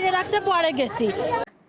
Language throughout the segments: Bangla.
মাইরে রাখছে, পরে গেছি।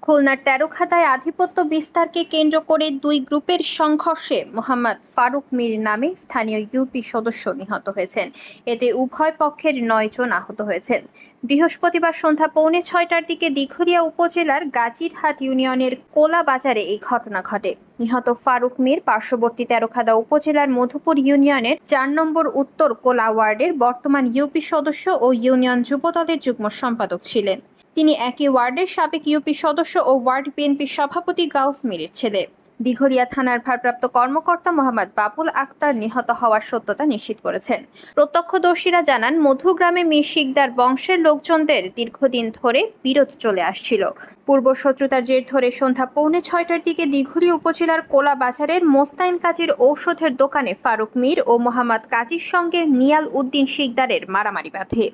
খুলনার তেরোখাতায় আধিপত্য বিস্তারকে কেন্দ্র করে দুই গ্রুপের সংঘর্ষে মোহাম্মদ ফারুক মীর নামে স্থানীয় ইউপি সদস্য নিহত হয়েছেন। এতে উভয় পক্ষের নয় জন আহত হয়েছেন। বৃহস্পতিবার সন্ধ্যা পৌনে ছয়টার দিকে দিঘুরিয়া উপজেলার গাজীরহাট ইউনিয়নের কোলা বাজারে এই ঘটনা ঘটে। নিহত ফারুক মীর পার্শ্ববর্তী তেরোখাদা উপজেলার মধুপুর ইউনিয়নের চার নম্বর উত্তর কোলা ওয়ার্ডের বর্তমান ইউপি সদস্য ও ইউনিয়ন যুবদলের যুগ্ম সম্পাদক ছিলেন। তিনি একই ওয়ার্ডের সাবেক ইউপি সদস্য ও ওয়ার্ড বিএনপির সভাপতি গাউস মিরের ছেলে। দিঘলিয়া থানার ভারপ্রাপ্ত কর্মকর্তা মোহাম্মদ বাবুল আক্তার নিহত হওয়ার সত্যতা নিশ্চিত করেছেন। প্রত্যক্ষদর্শীরা জানান, মধুগ্রামে মীর শিকদার বংশের লোকজনদের দীর্ঘদিন ধরে বিরোধ চলে আসছিল। পূর্ব শত্রুতার জের ধরে সন্ধ্যা পৌনে ছয়টার দিকে দিঘুলি উপজেলার কোলা বাজারের মোস্তাইন কাজীর ঔষধের দোকানে ফারুক মীর ও মোহাম্মদ কাজীর সঙ্গে নিয়াল উদ্দিন শিকদারের মারামারি বাঁধে।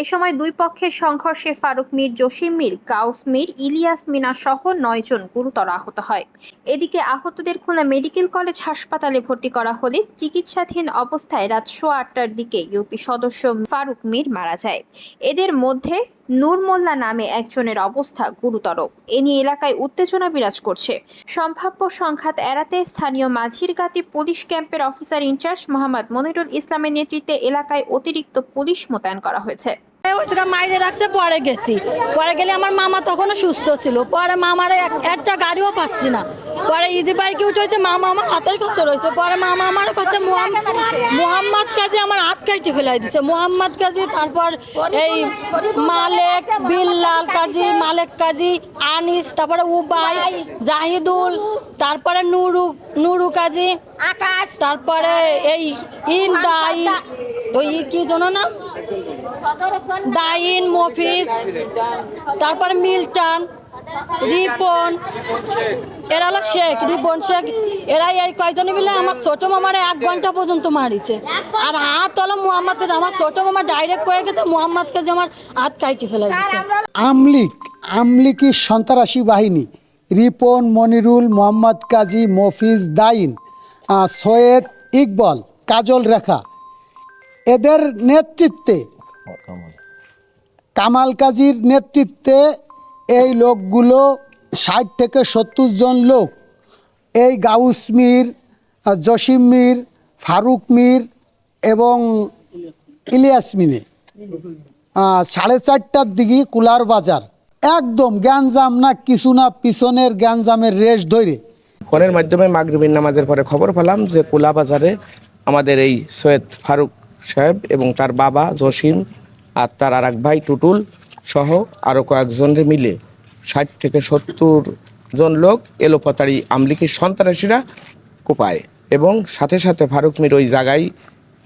এ সময় দুই পক্ষের সংঘর্ষে ফারুক মীর, জসিম মীর, গাউস মীর, ইলিয়াস মিনা সহ নয়জন গুরুতর আহত হয়। এদিকে আহতদের খুলনা মেডিকেল কলেজ হাসপাতালে ভর্তি করা হলে চিকিৎসাধীন অবস্থায় রাত সোয়া আটটার দিকে ইউপি সদস্য ফারুক মীর মারা যায়। এদের মধ্যে নূর মোল্লা নামে একজনের অবস্থা গুরুতর। এ নিয়ে এলাকায় উত্তেজনা বিরাজ করছে। সম্ভাব্য সংঘাত এড়াতে স্থানীয় মাঝিরগাতি পুলিশ ক্যাম্পের officer in charge Mohammad Monirul ইসলামের নেতৃত্বে এলাকায় অতিরিক্ত পুলিশ মোতায়েন করা হয়েছে। মাইরে রাখছে পরে গেছি। পরে গেলে আমার মামা তখনও সুস্থ ছিল। পরে মামার এক- একটা গাড়িও পাচ্ছি না। পরে ইজি বাইকে উঠেছে মামা আমার হাতের কাছে রয়েছে। পরে মামা আমার কাছে মোহাম্মদ কাজী আমার হাত কাইটে ফেলাই দিচ্ছে মোহাম্মদ কাজী তারপর এই মালেক বিল্লাল কাজী মালেক কাজী আনিস তারপরে উবাই জাহিদুল তারপরে নুরু নুরু কাজী আকাশ। তারপরে এই ইন্দাই। ওই কি জানো না দাইন, মফিজ, তারপর মিল্টন, রিপন, এরা হলো শেখ, রিপন শেখ এরা এই কয়জনে মিলে আমার ছোট মামার এক ঘণ্টা পর্যন্ত মারিছে। আর হাত হলো মোহাম্মদ কাছে আমার ছোট মামা ডাইরেক্ট করে গেছে মোহাম্মদ কাছে আমার হাত কাইটে ফেলে দিচ্ছে আমলিক, আমলিকি সন্ত্রাসী বাহিনী, রিপন, মনিরুল, মোহাম্মদ, কাজী, মফিজ, দাইন সৈয়দ ইকবল, কাজল রেখা, এদের নেতৃত্বে কামাল কাজীর নেতৃত্বে এই লোকগুলো ষাট থেকে সত্তর জন লোক। এই গাউস মীর, জসিম মীর, ফারুক মীর এবং ইলিয়াস মিনে। সাড়ে চারটার দিকে কুলার বাজার। একদম গ্যাঞ্জাম না কিছু না পিছনের গ্যাঞ্জামের রেশ ধরে। ফোনের মাধ্যমে মাগরিবিন নামাজের পরে খবর পেলাম যে কুলা বাজারে আমাদের এই সৈয়দ ফারুক সাহেব এবং তার বাবা জসিম আর তার আর এক ভাই টুটুল সহ আরও কয়েকজনের মিলে ষাট থেকে সত্তর জন লোক এলোপাতাড়ি আমলিকির সন্ত্রাসীরা কোপায় এবং সাথে সাথে ফারুক মির ওই জায়গায়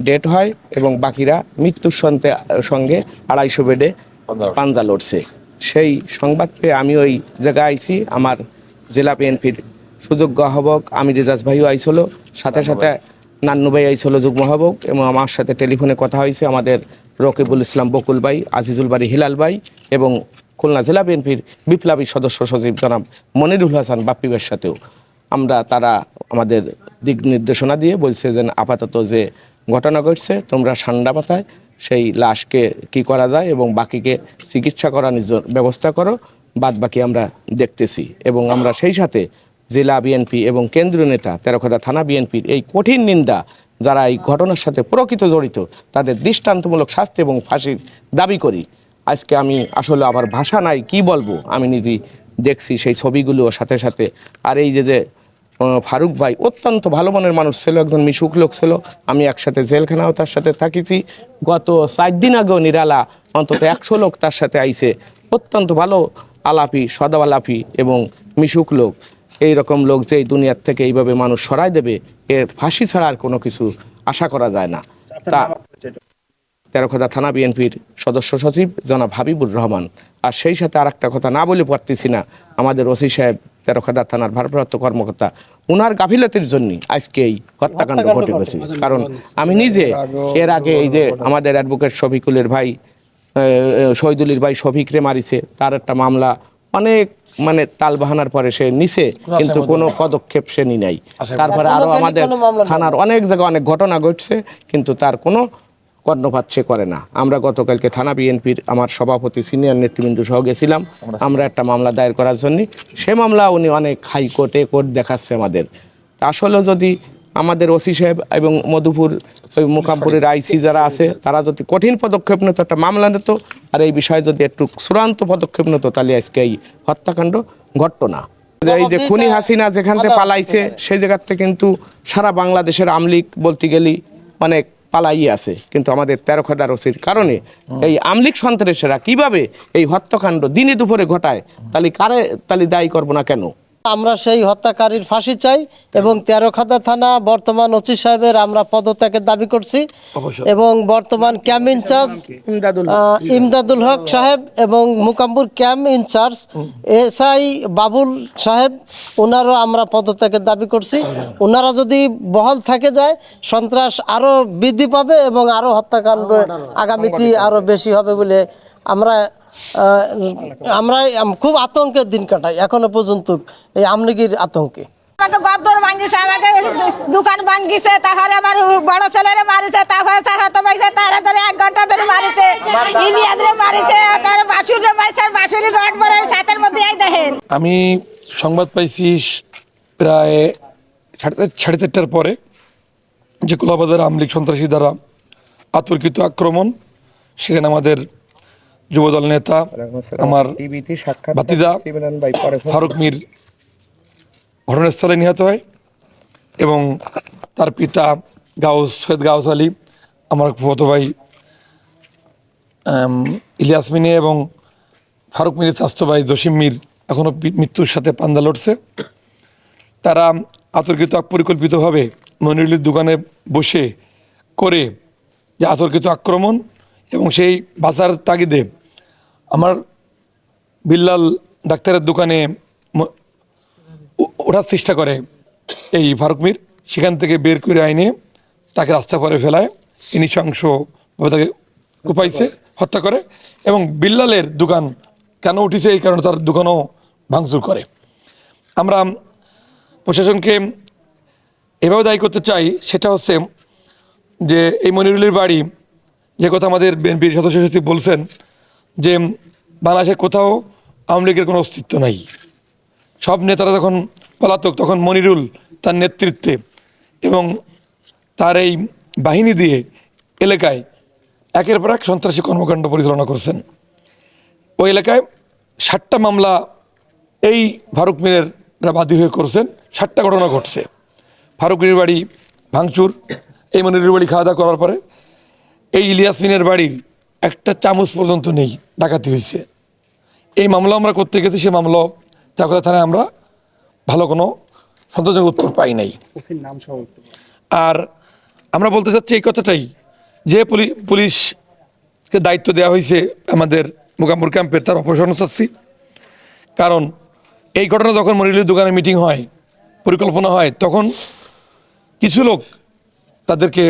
ডেট হয় এবং বাকিরা মৃত্যুর সন্তে সঙ্গে আড়াইশো বেডে পাঞ্জা লড়ছে। সেই সংবাদ পেয়ে আমি ওই জায়গায় আইছি আমার জেলা বিএনপির সুযোগ্য আহ্বক আমি রেজাজ ভাইও আইসলো সাথে সাথে নান্নু ভাই আইসলো যুগ্ম আহ্বক এবং আমার সাথে টেলিফোনে কথা হয়েছে আমাদের রকিবুল ইসলাম বকুল ভাই, আজিজুল বাড়ি হিলাল ভাই এবং খুলনা জেলা বিএনপির বিপ্লবী সদস্য সচিব জনাব মনিরুল হাসান বাপ্পিবের সাথেও। আমরা তারা আমাদের দিক নির্দেশনা দিয়ে বলছে যে আপাতত যে ঘটনা ঘটছে, তোমরা ঠান্ডা মাথায় সেই লাশকে কি করা যায় এবং বাকিকে চিকিৎসা করার জন্য ব্যবস্থা করো বাদ বাকি আমরা দেখতেছি এবং আমরা সেই সাথে জেলা বিএনপি এবং কেন্দ্রীয় নেতা তেরোখদা থানা বিএনপির এই কঠিন নিন্দা, যারা এই ঘটনার সাথে প্রকৃত জড়িত, তাদের দৃষ্টান্তমূলক শাস্তি এবং ফাঁসির দাবি করি। আজকে আমি আসলে আমার ভাষা নাই, কি বলব? আমি নিজেই দেখছি সেই ছবিগুলো, সাথে সাথে আর এই যে যে ফারুক ভাই অত্যন্ত ভালো মনের মানুষ ছিল, একজন মিশুক লোক ছিল। আমি একসাথে জেলখানাও তার সাথে থাকিছি। গত চার দিন আগেও নিরালা, অন্তত একশো লোক তার সাথে আইছে। অত্যন্ত ভালো আলাপি সদা আলাপি এবং মিশুক লোক। এই রকম লোক যে এই দুনিয়ার থেকে এইভাবে মানুষ সরাই দেবে এর ফাঁসি ছাড়া আর কোনো কিছু আশা করা যায় না। তা তেরোখদা থানা বিএনপির সদস্য সচিব জনাব হাবিবুর রহমান। আর সেই সাথে আর একটা কথা না বলে পারতেছি না আমাদের ওসি সাহেব তেরোখদা থানার ভারপ্রাপ্ত কর্মকর্তা উনার গাফিলতির জন্য আজকে এই হত্যাকাণ্ড ঘটে গেছে। কারণ আমি নিজে এর আগে এই যে আমাদের অ্যাডভোকেট শফিকুলের ভাই শহীদুলির ভাই শফিকরে মারিছে তার একটা মামলা অনেক মানে তাল বাহানার পরে সে নিছে কিন্তু কোনো পদক্ষেপ সে নি নাই। তারপরে আরও আমাদের থানার অনেক জায়গায় অনেক ঘটনা ঘটছে কিন্তু তার কোনো কর্ণপাত সে করে না। আমরা গতকালকে থানা বিএনপির আমার সভাপতি সিনিয়র নেতৃবৃন্দ সহ গেছিলাম। আমরা একটা মামলা দায়ের করার জন্য। সে মামলা উনি অনেক হাইকোর্টে কোর্ট দেখাচ্ছে আমাদের। আসলে যদি আমাদের ওসি সাহেব এবং মধুপুর ওই মুকামপুরের আইসি যারা আছে তারা যদি কঠিন পদক্ষেপ নিত একটা মামলা নিত আর এই বিষয়ে যদি একটু চূড়ান্ত পদক্ষেপ নিত তাহলে আজকে এই হত্যাকাণ্ড ঘটতো না। এই যে খুনি হাসিনা যেখান থেকে পালাইছে সেই জায়গাতে কিন্তু সারা বাংলাদেশের আমলিক বলতে গেলি অনেক পালাই আছে। কিন্তু আমাদের তেরো খাদার ওসির কারণে এই আমলিক সন্ত্রাসীরা কীভাবে এই হত্যাকাণ্ড দিনে দুপুরে ঘটায় তাহলে কারে তাহলে দায়ী করব না কেন? আমরা সেই হত্যাকারীর ফাঁসি চাই এবং তেরো খাদা থানা বর্তমান ওসি সাহেবের আমরা পদত্যাগের দাবি করছি এবং বর্তমান ক্যাম্প ইনচার্জ ইমদাদুল হক। সাহেব এবং Mukambur camp in charge SI Babul সাহেব ওনারও আমরা পদত্যাগের দাবি করছি। ওনারা যদি বহাল থাকে যায় সন্ত্রাস আরও বৃদ্ধি পাবে এবং আরও হত্যাকাণ্ড আগামীতে আরও বেশি হবে বলে আমরা আমরা খুব আতঙ্কের দিন কাটাই এখনও পর্যন্ত এই আমলিগির আতঙ্কে। আমাকে গদ্দর ভাঙ্গিছে আমাকে দোকান তারপরে আমার বড় ছেলেরে মারিছে পাইছে তারা ধরে এক ঘণ্টা ধরে মারিছে ইলিয়াদরে মারিছে তার বাসুরে মারিছে আর বাসুরি রড মারে সাথের মধ্যে এই দেখেন। আমি সংবাদ পাইছি প্রায় সাড়ে সাড়ে চারটার পরে যে কোলাবাজার আমলিক সন্ত্রাসী দ্বারা আতর্কিত আক্রমণ সেখানে আমাদের যুবদল নেতা আমার ভাতিজা ফোন ফারুক মির ঘটনাস্থলে নিহত হয় এবং তার পিতা গাউস সৈয়দ গাউস আলী আমার ফুফতো ভাই ইলিয়াস মিনে এবং ফারুক মিরের স্বাস্থ্য ভাই জসিম মির এখনও মৃত্যুর সাথে পান্দা লড়ছে। তারা আতর্কিত পরিকল্পিতভাবে মনিরুলের দোকানে বসে করে যে আতর্কিত আক্রমণ এবং সেই বাঁচার তাগিদে আমার বিল্লাল ডাক্তারের দোকানে ওঠার চেষ্টা করে। এই ফারুক মির সেখান থেকে বের করে আইনে তাকে রাস্তা পরে ফেলায়। এই নৃশংসভাবে তাকে কুপাইছে, হত্যা করে এবং বিল্লালের দোকান কেন উঠেছে এই কারণে তার দোকানও ভাঙচুর করে। আমরা প্রশাসনকে এভাবে দায়ী করতে চাই, সেটা হচ্ছে যে এই মনিরুলের বাড়ি যে কথা আমাদের বিএনপির সদস্য সচিব বলছেন, যে বাংলাদেশে কোথাও আওয়ামী লীগের কোনো অস্তিত্ব নাই। সব নেতারা যখন পলাতক, তখন মনিরুল তার নেতৃত্বে এবং তার এই বাহিনী দিয়ে এলাকায় একের পর এক সন্ত্রাসী কর্মকাণ্ড পরিচালনা করছেন। ওই এলাকায় ষাটটা মামলা এই ফারুক মিরের বাদী হয়ে করছেন। ষাটটা ঘটনা ঘটছে। ফারুক মিরের বাড়ি ভাঙচুর, এই মনিরের বাড়ি খাওয়া দাওয়া করার পরে এই ইলিয়াস মিনের বাড়ির একটা চামচ পর্যন্ত নেই ডাকাতি হয়েছে। এই মামলা আমরা করতে গেছি সে মামলা চাকদা থানায় আমরা ভালো কোনো সন্তোষজনক উত্তর পাই নাই। আর আমরা বলতে চাচ্ছি এই কথাটাই যে পুলি পুলিশকে দায়িত্ব দেওয়া হয়েছে আমাদের মোকাম্বুর ক্যাম্পের তার অপসারণ চাচ্ছি। কারণ এই ঘটনা যখন মনিরুলের দোকানে মিটিং হয় পরিকল্পনা হয় তখন কিছু লোক তাদেরকে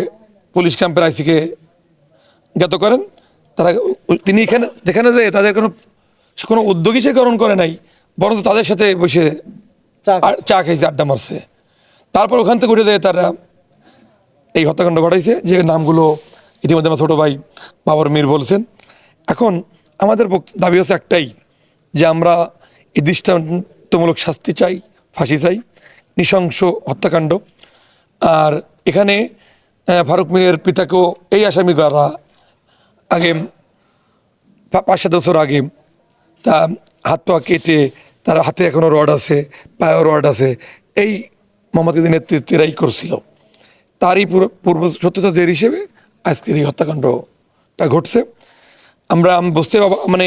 পুলিশ ক্যাম্পের আইসিকে জ্ঞাত করেন? তারা তিনি এখানে যেখানে যায় তাদের কোনো কোনো উদ্যোগই সে গ্রহণ করে নাই বরং তাদের সাথে বসে চা খাইছে আড্ডা মারছে। তারপর ওখান থেকে উঠে যায় তারা এই হত্যাকাণ্ড ঘটাইছে যে নামগুলো ইতিমধ্যে আমার ছোটো ভাই বাবর মীর বলছেন। এখন আমাদের দাবি হচ্ছে একটাই যে আমরা এই দৃষ্টান্তমূলক শাস্তি চাই ফাঁসি চাই নৃশংস হত্যাকাণ্ড। আর এখানে ফারুক মীরের পিতাকেও এই আসামি করা আগে পাঁচ সাত বছর আগে তা হাত পা কেটে তার হাতে এখনও রড আছে, পায়েও রড আছে। এই মোহাম্মদ ইদিনের নেতৃত্বেরাই করছিল। তারই পুরো পূর্ব সত্যতা জের হিসেবে আজকের এই হত্যাকাণ্ডটা ঘটছে। আমরা বুঝতে মানে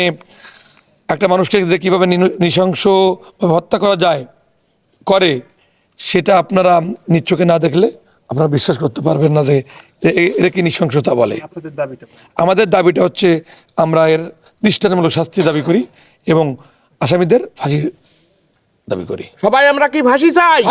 একটা মানুষকে যে কীভাবে নৃশংসভাবে হত্যা করা যায়, করে, সেটা আপনারা নিচ্চোখে না দেখলে আপনারা বিশ্বাস করতে পারবেন না যে এটা কি নৃশংসতা বলে। আমাদের দাবিটা হচ্ছে আমরা এর দৃষ্টানমূলক শাস্তি দাবি করি এবং আসামিদের ফাঁসি দাবি করি। সবাই আমরা কি ফাঁসি চাই।